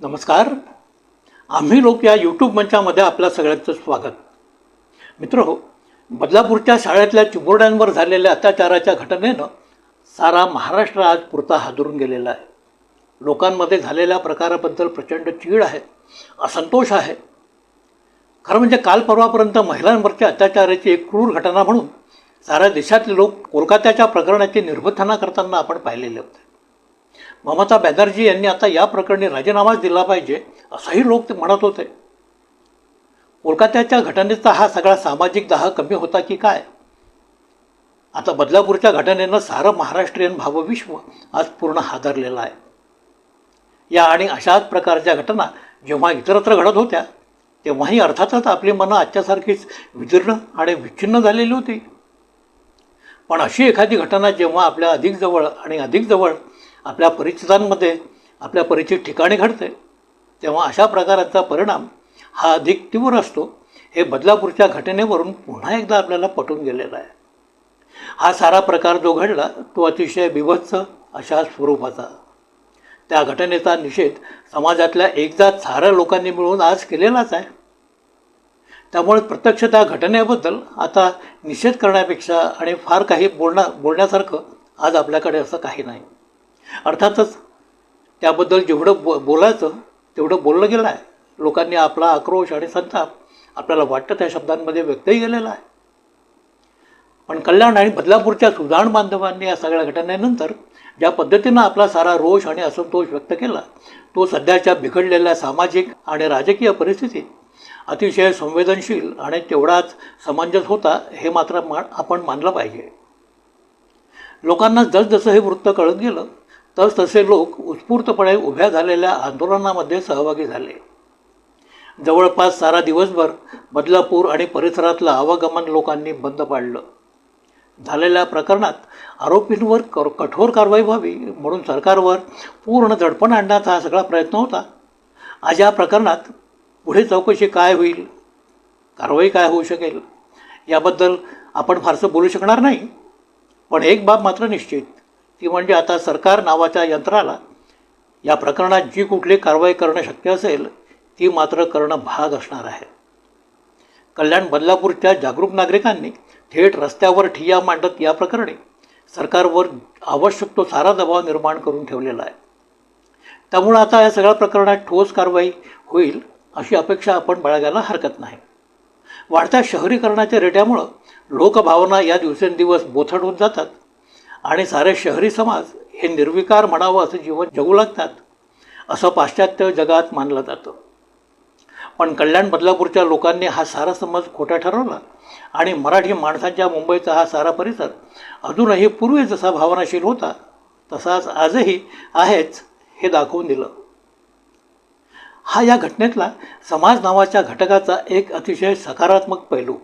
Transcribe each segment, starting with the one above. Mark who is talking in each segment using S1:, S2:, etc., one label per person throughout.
S1: नमस्कार. आम्ही लोक या यूट्यूब मंचामध्ये आपल्या सगळ्यांचं स्वागत. मित्र हो बदलापूरच्या शाळेतल्या चिमुरड्यांवर झालेल्या अत्याचाराच्या घटनेनं सारा महाराष्ट्र आज पुरता हादरून गेलेला आहे. लोकांमध्ये झालेल्या प्रकाराबद्दल प्रचंड चीड आहे असंतोष आहे. खरं म्हणजे काल परवापर्यंत महिलांवरच्या अत्याचाराची एक क्रूर घटना म्हणून साऱ्या देशातले लोक कोलकात्याच्या प्रकरणाची निर्बथना करताना आपण पाहिलेले होते. ममता बॅनर्जी यांनी आता या प्रकरणी राजीनामाच दिला पाहिजे असंही लोक ते म्हणत होते. कोलकात्याच्या घटनेचा हा सगळा सामाजिक दाह कमी होता की काय? आता बदलापूरच्या घटनेनं सारं महाराष्ट्रीयन भावविश्व आज पूर्ण हादरलेलं आहे. या आणि अशाच प्रकारच्या घटना जेव्हा इतरत्र घडत होत्या तेव्हाही अर्थातच आपली मनं आजच्यासारखीच विदीर्ण आणि विच्छिन्न झालेली होती. पण अशी एखादी घटना जेव्हा आपल्या अधिक जवळ आणि अधिक जवळ आपल्या परिचितांमध्ये आपल्या परिचित ठिकाणी घडते. तेव्हा अशा प्रकाराचा परिणाम हा अधिक तीव्र असतो. हे बदलापूरच्या घटनेवरून पुन्हा एकदा आपल्याला पटून गेलेला आहे. हा सारा प्रकार जो घडला तो अतिशय बिभत्स अशा स्वरूपाचा. त्या घटनेचा निषेध समाजातल्या एकदा साऱ्या लोकांनी मिळून आज केलेलाच आहे. त्यामुळे प्रत्यक्ष त्या घटनेबद्दल आता निषेध करण्यापेक्षा आणि फार काही बोलणं बोलण्यासारखं आज आपल्याकडे असं काही नाही. अर्थातच त्याबद्दल जेवढं बो बोलायचं तेवढं बोललं गेलं आहे. लोकांनी आपला आक्रोश आणि संताप आपल्याला वाटतं त्या शब्दांमध्ये व्यक्तही केलेला आहे. पण कल्याण आणि बदलापूरच्या सुधारण बांधवांनी या सगळ्या घटनेनंतर ज्या पद्धतीनं आपला सारा रोष आणि असंतोष व्यक्त केला तो सध्याच्या बिघडलेल्या सामाजिक आणि राजकीय परिस्थितीत अतिशय संवेदनशील आणि तेवढाच समंजस होता हे मात्र मा आपण मानलं पाहिजे. लोकांना जसजसं हे वृत्त कळत गेलं तर तसे लोक उत्स्फूर्तपणे उभ्या झालेल्या आंदोलनामध्ये सहभागी झाले. जवळपास सारा दिवसभर बदलापूर आणि परिसरातलं आवागमन लोकांनी बंद पाडलं. झालेल्या प्रकरणात आरोपींवर कर कठोर कारवाई व्हावी म्हणून सरकारवर पूर्ण दडपण आणण्याचा हा सगळा प्रयत्न होता. आज या प्रकरणात पुढे चौकशी काय होईल कारवाई काय होऊ शकेल याबद्दल आपण फारसं बोलू शकणार नाही. पण एक बाब मात्र निश्चित ती म्हणजे आता सरकार नावाच्या यंत्राला या प्रकरणात जी कुठली कारवाई करणं शक्य असेल ती मात्र करणं भाग असणार आहे. कल्याण बदलापूरच्या जागरूक नागरिकांनी थेट रस्त्यावर ठिय्या मांडत या प्रकरणी सरकारवर आवश्यक तो सारा दबाव निर्माण करून ठेवलेला आहे. त्यामुळं आता या सगळ्या प्रकरणात ठोस कारवाई होईल अशी अपेक्षा आपण बाळगायला हरकत नाही. वाढत्या शहरीकरणाच्या रेट्यामुळं लोकभावना या दिवसेंदिवस बोथट होत जातात. आणि सारे शहरी समाज हे निर्विकार म्हणावं असं जीवन जगू लागतात असं पाश्चात्य जगात मानलं जातं. पण कल्याण बदलापूरच्या लोकांनी हा सारा समज खोटा ठरवला आणि मराठी माणसांच्या मुंबईचा हा सारा परिसर अजूनही पूर्वी जसा भावनाशील होता तसाच आजही आहेच हे दाखवून दिलं. हा या घटनेतला समाज नावाच्या घटकाचा एक अतिशय सकारात्मक पैलू.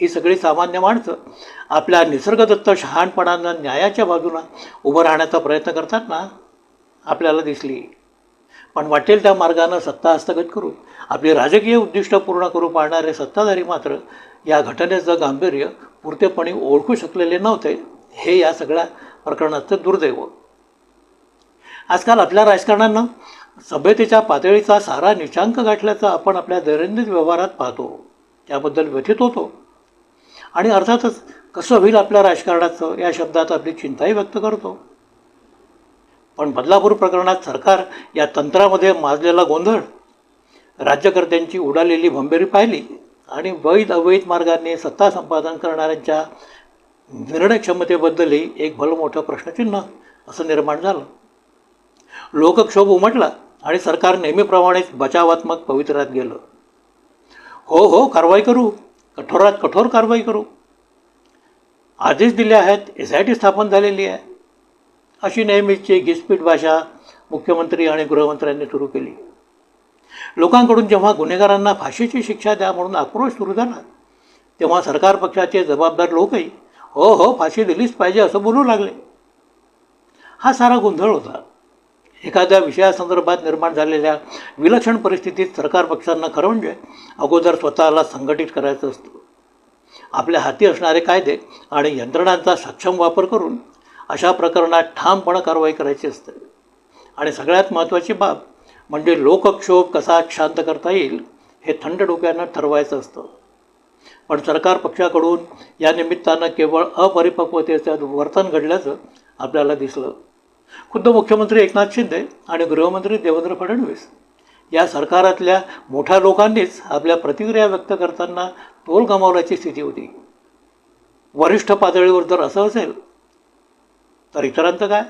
S1: ही सगळी सामान्य माणसं आपल्या निसर्गदत्त शहाणपणानं न्यायाच्या बाजूला उभं राहण्याचा प्रयत्न करतात ना आपल्याला दिसली. पण वाटेल त्या मार्गानं सत्ता हस्तगत करून आपली राजकीय उद्दिष्ट पूर्ण करू पाहणारे सत्ताधारी मात्र या घटनेचं गांभीर्य पुरतेपणे ओळखू शकलेले नव्हते हे या सगळ्या प्रकरणाचं दुर्दैव. आजकाल आपल्या राजकारणानं सभ्यतेच्या पातळीचा सारा निचांक गाठल्याचा आपण आपल्या दैनंदिन व्यवहारात पाहतो. त्याबद्दल व्यथित होतो. आणि अर्थातच कसं होईल आपल्या राजकारणाचं या शब्दात आपली चिंताही व्यक्त करतो. पण बदलापूर प्रकरणात सरकार या तंत्रामध्ये माजलेला गोंधळ राज्यकर्त्यांची उडालेली भंबेरी पाहिली आणि वैध अवैध मार्गाने सत्ता संपादन करणाऱ्यांच्या निर्णय क्षमतेबद्दलही एक भलं मोठं प्रश्नचिन्ह असं निर्माण झालं. लोकक्षोभ उमटला आणि सरकार नेहमीप्रमाणेच बचावात्मक पवित्र्यात गेलं. हो हो कारवाई करू. कठोरात कठोर कारवाई करू. आदेश दिले आहेत एस आय टी स्थापन झालेली आहे. अशी नेहमीची घिसपीट भाषा मुख्यमंत्री आणि गृहमंत्र्यांनी सुरू केली. लोकांकडून जेव्हा गुन्हेगारांना फाशीची शिक्षा द्या म्हणून आक्रोश सुरू झाला तेव्हा सरकार पक्षाचे जबाबदार लोकही हो हो फाशी दिलीच पाहिजे असं बोलू लागले. हा सारा गोंधळ होता. एखाद्या विषयासंदर्भात निर्माण झालेल्या विलक्षण परिस्थितीत सरकार पक्षांना खरं म्हणजे अगोदर स्वतःला संघटित करायचं असतं. आपल्या हाती असणारे कायदे आणि यंत्रणांचा सक्षम वापर करून अशा प्रकरणात ठामपणे कारवाई करायची असते. आणि सगळ्यात महत्त्वाची बाब म्हणजे लोकक्षोभ कसा शांत करता येईल हे थंड डोक्यानं ठरवायचं असतं. पण सरकार पक्षाकडून या निमित्तानं केवळ अपरिपक्वतेचं वर्तन घडल्याचं आपल्याला दिसलं. खुद्द मुख्यमंत्री एकनाथ शिंदे आणि गृहमंत्री देवेंद्र फडणवीस या सरकारातल्या मोठ्या लोकांनीच आपल्या प्रतिक्रिया व्यक्त करताना तोल गमावल्याची स्थिती होती. वरिष्ठ पातळीवर जर असं असेल तर इतरांचं काय?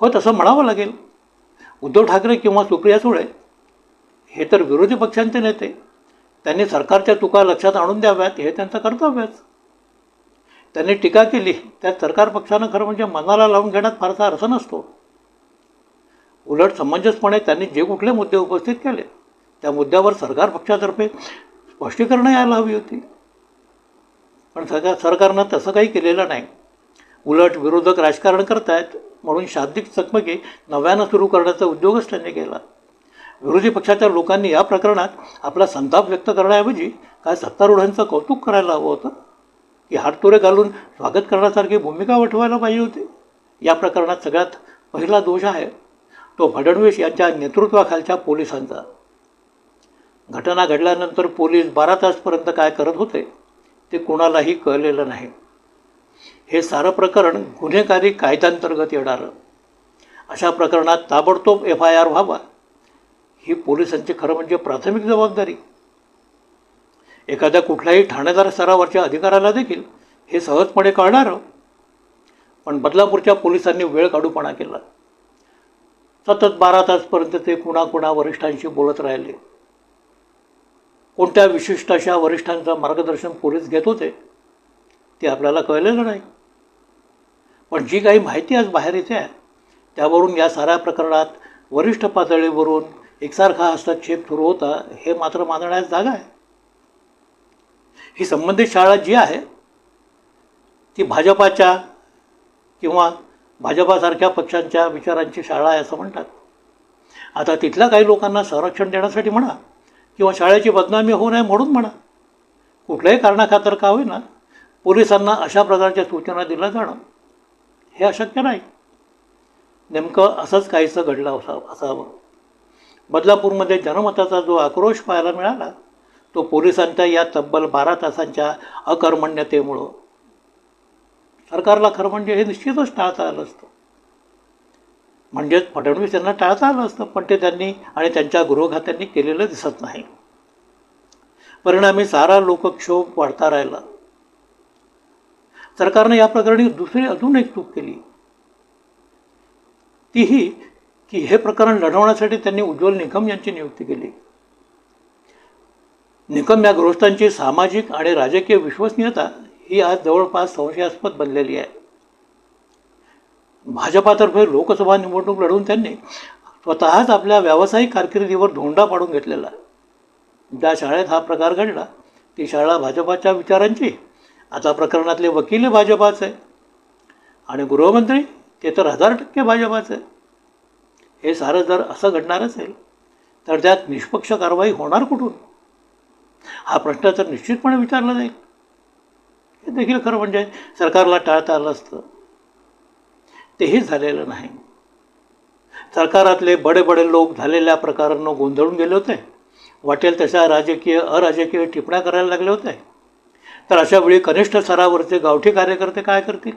S1: हो तसं म्हणावं लागेल. उद्धव ठाकरे किंवा सुप्रिया सुळे हे तर विरोधी पक्षांचे नेते. त्यांनी सरकारच्या चुका लक्षात आणून द्याव्यात हे त्यांचं कर्तव्यच. त्यांनी टीका केली. त्यात सरकार पक्षानं खरं म्हणजे मनाला लावून घेण्यात फारसा अर्थ नसतो. उलट समंजसपणे त्यांनी जे कुठले मुद्दे उपस्थित केले त्या मुद्द्यावर सरकार पक्षातर्फे स्पष्टीकरणं यायला हवी होती. पण सरकार सरकारनं तसं काही केलेलं नाही. उलट विरोधक राजकारण करतायत म्हणून शाब्दिक चकमकी नव्यानं सुरू करण्याचा उद्योगच त्यांनी केला. विरोधी पक्षाच्या लोकांनी या प्रकरणात आपला संताप व्यक्त करण्याऐवजी काय सत्तारूढांचं कौतुक करायला हवं होतं? की हाततोरे घालून स्वागत करण्यासारखी भूमिका वठवायला पाहिजे होती. या प्रकरणात सगळ्यात पहिला दोष आहे तो फडणवीस यांच्या नेतृत्वाखालच्या पोलिसांचा. घटना घडल्यानंतर पोलीस बारा तासपर्यंत काय करत होते ते कोणालाही कळलेलं नाही. हे सारं प्रकरण गुन्हेगारी कायद्यांतर्गत येणारं. अशा प्रकरणात ताबडतोब एफ आय आर व्हावा. ही पोलिसांची खरं म्हणजे प्राथमिक जबाबदारी. एखाद्या कुठल्याही ठाणेदार स्तरावरच्या अधिकाऱ्याला देखील हे सहजपणे कळणारं. पण बदलापूरच्या पोलिसांनी वेळ काढूपणा केला. सतत बारा तासपर्यंत ते कुणा वरिष्ठांशी बोलत राहिले. कोणत्या विशिष्ट अशा वरिष्ठांचं मार्गदर्शन पोलीस घेत होते ते आपल्याला कळलेलं नाही. पण जी काही माहिती आज बाहेर येते आहे त्यावरून या साऱ्या प्रकरणात वरिष्ठ पातळीवरून एकसारखा हस्तक्षेप सुरू होता हे मात्र मानण्यास जागा आहे. ही संबंधित शाळा जी आहे ती भाजपाच्या किंवा भाजपासारख्या पक्षांच्या विचारांची शाळा आहे असं म्हणतात. आता तिथल्या काही लोकांना संरक्षण देण्यासाठी म्हणा किंवा शाळेची बदनामी होऊ नये म्हणून म्हणा कुठल्याही कारणाखातर का होईना पोलिसांना अशा प्रकारच्या सूचना दिल्या जाणं हे अशक्य नाही. नेमकं असंच काहीसं घडलं असावं. असावं बदलापूरमध्ये जनमताचा जो आक्रोश पाहायला मिळाला तो पोलिसांच्या या तब्बल बारा तासांच्या अकर्मण्यतेमुळं. सरकारला खरं म्हणजे हे निश्चितच टाळता आलं असतं. म्हणजेच फडणवीस यांना टाळता आलं असतं पण ते त्यांनी आणि त्यांच्या गृहखात्यांनी केलेलं दिसत नाही. परिणामी सारा लोकक्षोभ वाढता राहिला. सरकारने या प्रकरणी दुसरी अजून एक चूक केली. तीही की हे प्रकरण लढवण्यासाठी त्यांनी उज्ज्वल निकम यांची नियुक्ती केली. निकम या गृहस्थांची सामाजिक आणि राजकीय विश्वसनीयता ही आज जवळपास संशयास्पद बनलेली आहे. भाजपातर्फे लोकसभा निवडणूक लढवून त्यांनी स्वतःच आपल्या व्यावसायिक कारकिर्दीवर धोंडा पाडून घेतलेला. ज्या शाळेत हा प्रकार घडला ती शाळा भाजपाच्या विचारांची आता प्रकरणातले वकील भाजपाचे. आणि गृहमंत्री ते तर हजार टक्के भाजपाचे. हे सारं जर असं घडणार असेल तर त्यात निष्पक्ष कारवाई होणार कुठून? हा प्रश्न तर निश्चितपणे विचारला जाईल. हे देखील खरं म्हणजे सरकारला टाळता आलं असतं. तेही झालेलं नाही. सरकारातले बडे बडे लोक झालेल्या प्रकारांना गोंधळून गेले होते. वाटेल तशा राजकीय अराजकीय टिपण्या करायला लागले होते. तर अशा वेळी कनिष्ठ स्तरावरचे गावठी कार्यकर्ते काय करतील?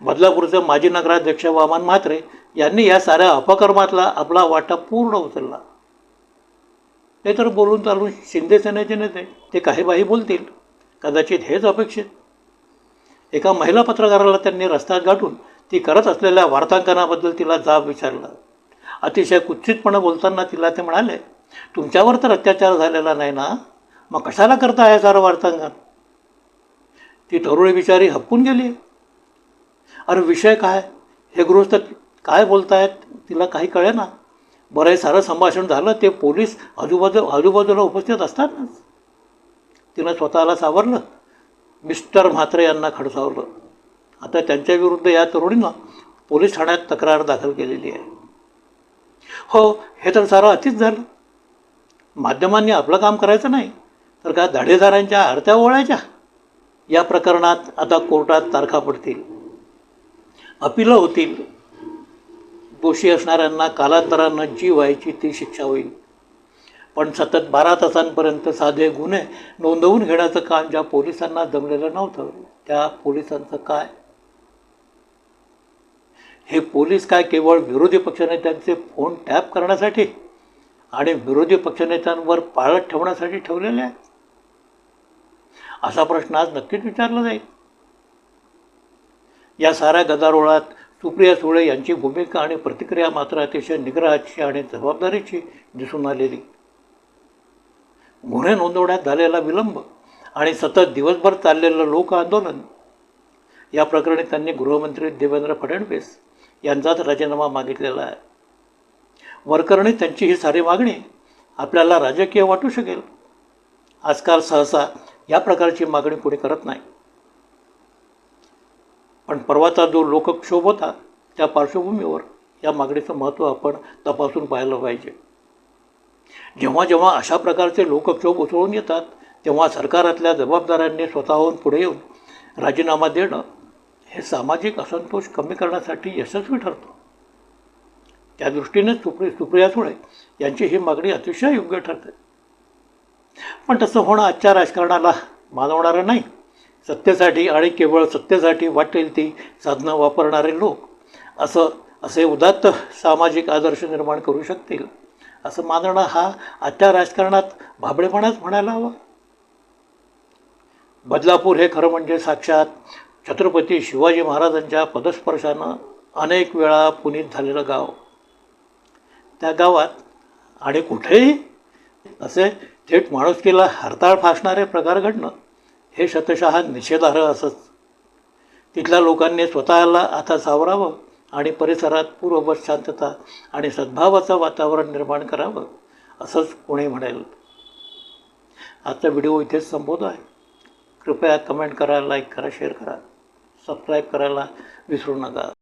S1: बदलापूरचे माजी नगराध्यक्ष वामन म्हात्रे यांनी या साऱ्या अपकर्मातला आपला वाटा पूर्ण उचलला. ते तर बोलून चालून शिंदे सेनेचे नेते ते काही बाही बोलतील. कदाचित हेच अपेक्षित. एका महिला पत्रकाराला त्यांनी रस्त्यात गाठून ती करत असलेल्या वार्तांकनाबद्दल तिला जाब विचारला. अतिशय कुत्सितपणे बोलताना तिला ते म्हणाले तुमच्यावर तर अत्याचार झालेला नाही ना? मग कशाला करता आहे सारं वार्तांकन? ती तरुणी बिचारी हपकून गेली. अरे विषय काय? हे गृहस्थ काय बोलतायत? तिला काही कळे ना बरं सारं संभाषण झालं ते पोलीस आजूबाजू आजूबाजूला उपस्थित असतातच. तिनं स्वतःला सावरलं. मिस्टर म्हात्रे यांना खडसावलं आता त्यांच्याविरुद्ध या तरुणीनं पोलीस ठाण्यात तक्रार दाखल केलेली आहे. हो हे तर सारं अतिच झालं. माध्यमांनी आपलं काम करायचं नाही तर का धाडेदारांच्या आरत्या ओळायच्या या प्रकरणात आता कोर्टात तारखा पडतील. अपिलं होतील. दोषी असणाऱ्यांना कालांतरानं जी व्हायची ती शिक्षा होईल. पण सतत बारा तासांपर्यंत साधे गुन्हे नोंदवून घेण्याचं काम ज्या पोलिसांना जमलेलं नव्हतं त्या पोलिसांचं काय? हे पोलीस काय केवळ विरोधी पक्षनेत्यांचे फोन टॅप करण्यासाठी आणि विरोधी पक्षनेत्यांवर पाळत ठेवण्यासाठी ठेवलेले आहेत? असा प्रश्न आज नक्कीच विचारला जाईल. या साऱ्या गदारोळात सुप्रिया सुळे यांची भूमिका आणि प्रतिक्रिया मात्र अतिशय निग्रहाची आणि जबाबदारीची दिसून आलेली. गुन्हे नोंदवण्यात झालेला विलंब आणि सतत दिवसभर चाललेलं लोक आंदोलन या प्रकरणी त्यांनी गृहमंत्री देवेंद्र फडणवीस यांचाच राजीनामा मागितलेला आहे. वरकरणी त्यांची ही सारी मागणी आपल्याला राजकीय वाटू शकेल. आजकाल सहसा या प्रकारची मागणी कोणी करत नाही. पण परवाचा जो लोकक्षोभ होता त्या पार्श्वभूमीवर या मागणीचं महत्त्व आपण तपासून पाहिलं पाहिजे. जेव्हा जेव्हा अशा प्रकारचे लोकक्षोभ उसळून येतात तेव्हा सरकारातल्या जबाबदाऱ्यांनी स्वतःहून पुढे येऊन राजीनामा देणं हे सामाजिक असंतोष कमी करण्यासाठी यशस्वी ठरतं. त्या दृष्टीने सुप्रि सुप्रिया सुळे यांची ही मागणी अतिशय योग्य ठरते. पण तसं होणं आजच्या राजकारणाला मानवणारं नाही. सत्तेसाठी आणि केवळ सत्तेसाठी वाटेल ती साधनं वापरणारे लोक असं असे उदात्त सामाजिक आदर्श निर्माण करू शकतील. असं मानणं हा आजच्या राजकारणात भाबडेपणाच म्हणायला हवं. बदलापूर हे खरं म्हणजे साक्षात छत्रपती शिवाजी महाराजांच्या पदस्पर्शानं अनेक वेळा पुनीत झालेलं गाव. त्या गावात आणि कुठेही असे थेट माणुसकीला हरताळ फासणारे प्रकार घडणं हे शतशः निषेधार्ह असंच तिथल्या लोकांनी स्वतःला आता सावरावं आणि परिसरात पूर्ववत शांतता आणि सद्भावाचं वातावरण निर्माण करावं असंच कोणी म्हणेल. आजचा व्हिडिओ इथेच संबोध आहे. कृपया कमेंट करा लाईक करा शेअर करा. सबस्क्राईब करायला विसरू नका.